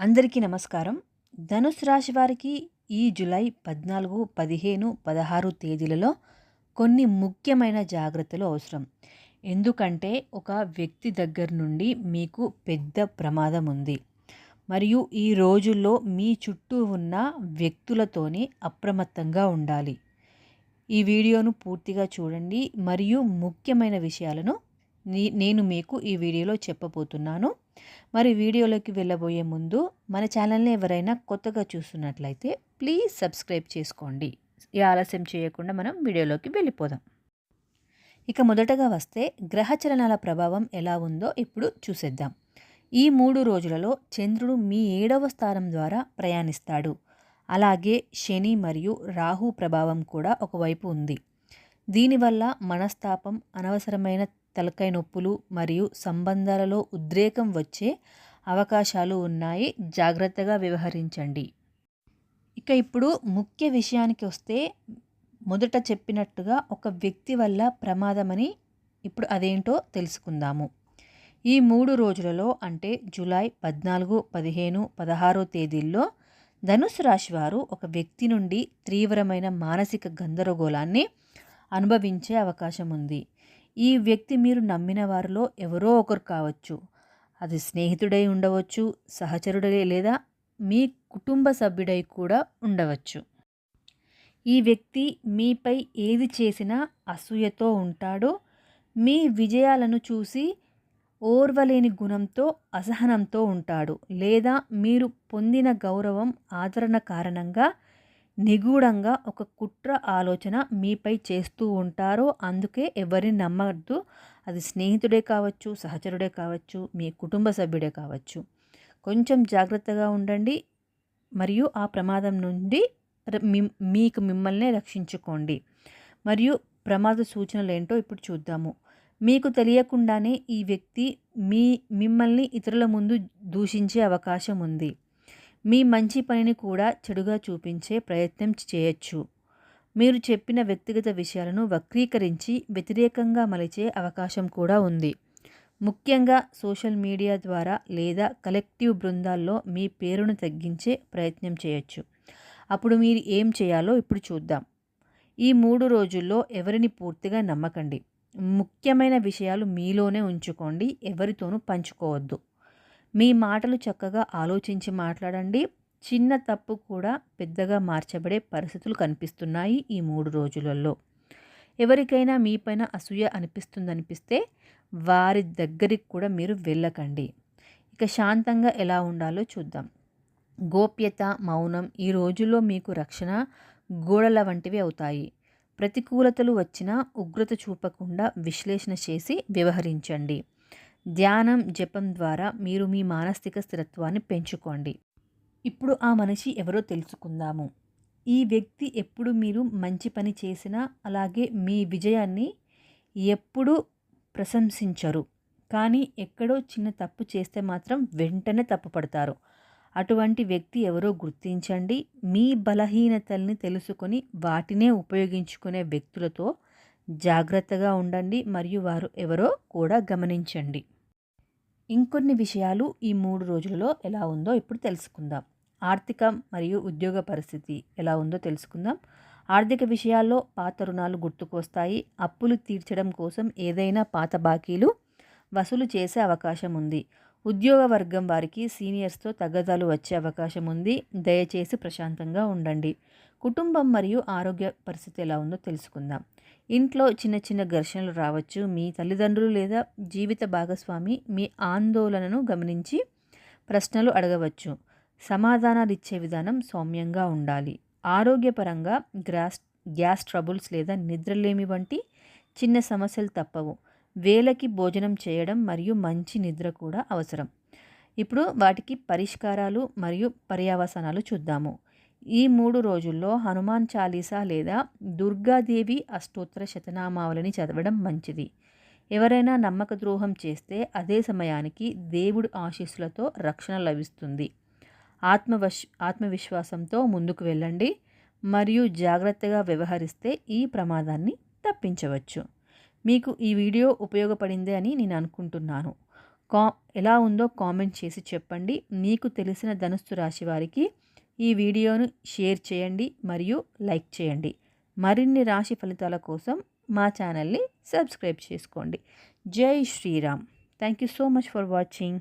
అందరికీ నమస్కారం. ధనుసు రాశి వారికి ఈ జులై పద్నాలుగు పదిహేను పదహారు తేదీలలో కొన్ని ముఖ్యమైన జాగ్రత్తలు అవసరం. ఎందుకంటే ఒక వ్యక్తి దగ్గర నుండి మీకు పెద్ద ప్రమాదం ఉంది. మరియు ఈ రోజుల్లో మీ చుట్టూ ఉన్న వ్యక్తులతోనే అప్రమత్తంగా ఉండాలి. ఈ వీడియోను పూర్తిగా చూడండి. మరియు ముఖ్యమైన విషయాలను నేను మీకు ఈ వీడియోలో చెప్పబోతున్నాను. మరి వీడియోలోకి వెళ్ళబోయే ముందు మన ఛానల్ని ఎవరైనా కొత్తగా చూస్తున్నట్లయితే ప్లీజ్ సబ్స్క్రైబ్ చేసుకోండి. ఈ ఆలస్యం చేయకుండా మనం వీడియోలోకి వెళ్ళిపోదాం. ఇక మొదటగా వస్తే గ్రహచలనాల ప్రభావం ఎలా ఉందో ఇప్పుడు చూసేద్దాం. ఈ మూడు రోజులలో చంద్రుడు మీ ఏడవ స్థానం ద్వారా ప్రయాణిస్తాడు. అలాగే శని మరియు రాహు ప్రభావం కూడా ఒకవైపు ఉంది. దీనివల్ల మనస్తాపం అనవసరమైన తలకాయ నొప్పులు మరియు సంబంధాలలో ఉద్రేకం వచ్చే అవకాశాలు ఉన్నాయి. జాగ్రత్తగా వ్యవహరించండి. ఇక ఇప్పుడు ముఖ్య విషయానికి వస్తే మొదట చెప్పినట్టుగా ఒక వ్యక్తి వల్ల ప్రమాదమని ఇప్పుడు అదేంటో తెలుసుకుందాము. ఈ మూడు రోజులలో అంటే జూలై పద్నాలుగు పదిహేను పదహారో తేదీల్లో ధనుసు రాశి వారు ఒక వ్యక్తి నుండి తీవ్రమైన మానసిక గందరగోళాన్ని అనుభవించే అవకాశం ఉంది. ఈ వ్యక్తి మీరు నమ్మిన వారిలో ఎవరో ఒకరు కావచ్చు. అది స్నేహితుడై ఉండవచ్చు సహచరుడై లేదా మీ కుటుంబ సభ్యుడై కూడా ఉండవచ్చు. ఈ వ్యక్తి మీపై ఏది చేసినా అసూయతో ఉంటాడో మీ విజయాలను చూసి ఓర్వలేని గుణంతో అసహనంతో ఉంటాడు. లేదా మీరు పొందిన గౌరవం ఆదరణ కారణంగా నిగూఢంగా ఒక కుట్ర ఆలోచన మీపై చేస్తూ ఉంటారో అందుకే ఎవరిని నమ్మద్దు. అది స్నేహితుడే కావచ్చు సహచరుడే కావచ్చు మీ కుటుంబ సభ్యుడే కావచ్చు. కొంచెం జాగ్రత్తగా ఉండండి మరియు ఆ ప్రమాదం నుండి మీకు మిమ్మల్ని రక్షించుకోండి. మరియు ప్రమాద సూచనలు ఏంటో ఇప్పుడు చూద్దాము. మీకు తెలియకుండానే ఈ వ్యక్తి మీ మిమ్మల్ని ఇతరుల ముందు దూషించే అవకాశం ఉంది. మీ మంచి పనిని కూడా చెడుగా చూపించే ప్రయత్నం చేయొచ్చు. మీరు చెప్పిన వ్యక్తిగత విషయాలను వక్రీకరించి వ్యతిరేకంగా మలిచే అవకాశం కూడా ఉంది. ముఖ్యంగా సోషల్ మీడియా ద్వారా లేదా కలెక్టివ్ బృందాల్లో మీ పేరును తగ్గించే ప్రయత్నం చేయొచ్చు. అప్పుడు మీరు ఏం చేయాలో ఇప్పుడు చూద్దాం. ఈ మూడు రోజుల్లో ఎవరిని పూర్తిగా నమ్మకండి. ముఖ్యమైన విషయాలు మీలోనే ఉంచుకోండి ఎవరితోనూ పంచుకోవద్దు. మీ మాటలు చక్కగా ఆలోచించి మాట్లాడండి. చిన్న తప్పు కూడా పెద్దగా మార్చబడే పరిస్థితులు కనిపిస్తున్నాయి ఈ మూడు రోజులలో. ఎవరికైనా మీపైన అసూయ అనిపిస్తుందనిపిస్తే వారి దగ్గరికి కూడా మీరు వెళ్ళకండి. ఇక శాంతంగా ఎలా ఉండాలో చూద్దాం. గోప్యత మౌనం ఈ రోజుల్లో మీకు రక్షణ గోడల వంటివి అవుతాయి. ప్రతికూలతలు వచ్చినా ఉగ్రత చూపకుండా విశ్లేషణ చేసి వ్యవహరించండి. ధ్యానం జపం ద్వారా మీరు మీ మానసిక స్థిరత్వాన్ని పెంచుకోండి. ఇప్పుడు ఆ మనిషి ఎవరో తెలుసుకుందాము. ఈ వ్యక్తి ఎప్పుడు మీరు మంచి పని చేసినా అలాగే మీ విజయాన్ని ఎప్పుడూ ప్రశంసించరు. కానీ ఎక్కడో చిన్న తప్పు చేస్తే మాత్రం వెంటనే తప్పుపడతారు. అటువంటి వ్యక్తి ఎవరో గుర్తించండి. మీ బలహీనతల్ని తెలుసుకొని వాటినే ఉపయోగించుకునే వ్యక్తులతో జాగ్రత్తగా ఉండండి మరియు వారు ఎవరో కూడా గమనించండి. ఇంకొన్ని విషయాలు ఈ మూడు రోజులలో ఎలా ఉందో ఇప్పుడు తెలుసుకుందాం. ఆర్థిక మరియు ఉద్యోగ పరిస్థితి ఎలా ఉందో తెలుసుకుందాం. ఆర్థిక విషయాల్లో పాత రుణాలు గుర్తుకు వస్తాయి అప్పులు తీర్చడం కోసం ఏదైనా పాత బాకీలు వసూలు చేసే అవకాశం ఉంది. ఉద్యోగ వర్గం వారికి సీనియర్స్తో తగ్గదాలు వచ్చే అవకాశం ఉంది. దయచేసి ప్రశాంతంగా ఉండండి. కుటుంబం మరియు ఆరోగ్య పరిస్థితి ఎలా ఉందో తెలుసుకుందాం. ఇంట్లో చిన్న చిన్న ఘర్షణలు రావచ్చు. మీ తల్లిదండ్రులు లేదా జీవిత భాగస్వామి మీ ఆందోళనను గమనించి ప్రశ్నలు అడగవచ్చు. సమాధానాలు ఇచ్చే విధానం సౌమ్యంగా ఉండాలి. ఆరోగ్యపరంగా గ్రాస్ గ్యాస్ ట్రబుల్స్ లేదా నిద్రలేమి వంటి చిన్న సమస్యలు తప్పవు. వేలకి భోజనం చేయడం మరియు మంచి నిద్ర కూడా అవసరం. ఇప్పుడు వాటికి పరిష్కారాలు మరియు పర్యావసనాలు చూద్దాము. ఈ మూడు రోజుల్లో హనుమాన్ చాలీసా లేదా దుర్గాదేవి అష్టోత్తర శతనామావళిని చదవడం మంచిది. ఎవరైనా నమ్మక ద్రోహం చేస్తే అదే సమయానికి దేవుడు ఆశీస్సులతో రక్షణ లభిస్తుంది. ఆత్మవశ్ ఆత్మవిశ్వాసంతో ముందుకు వెళ్ళండి. మరియు జాగ్రత్తగా వ్యవహరిస్తే ఈ ప్రమాదాన్ని తప్పించవచ్చు. మీకు ఈ వీడియో ఉపయోగపడిందే అని నేను అనుకుంటున్నాను. కా ఎలా ఉందో కామెంట్ చేసి చెప్పండి. మీకు తెలిసిన ధనుస్సు రాశి వారికి ఈ వీడియోను షేర్ చేయండి మరియు లైక్ చేయండి. మరిన్ని రాశి ఫలితాల కోసం మా ఛానల్ని సబ్స్క్రైబ్ చేసుకోండి. జై Sriram. Thank you so much for watching.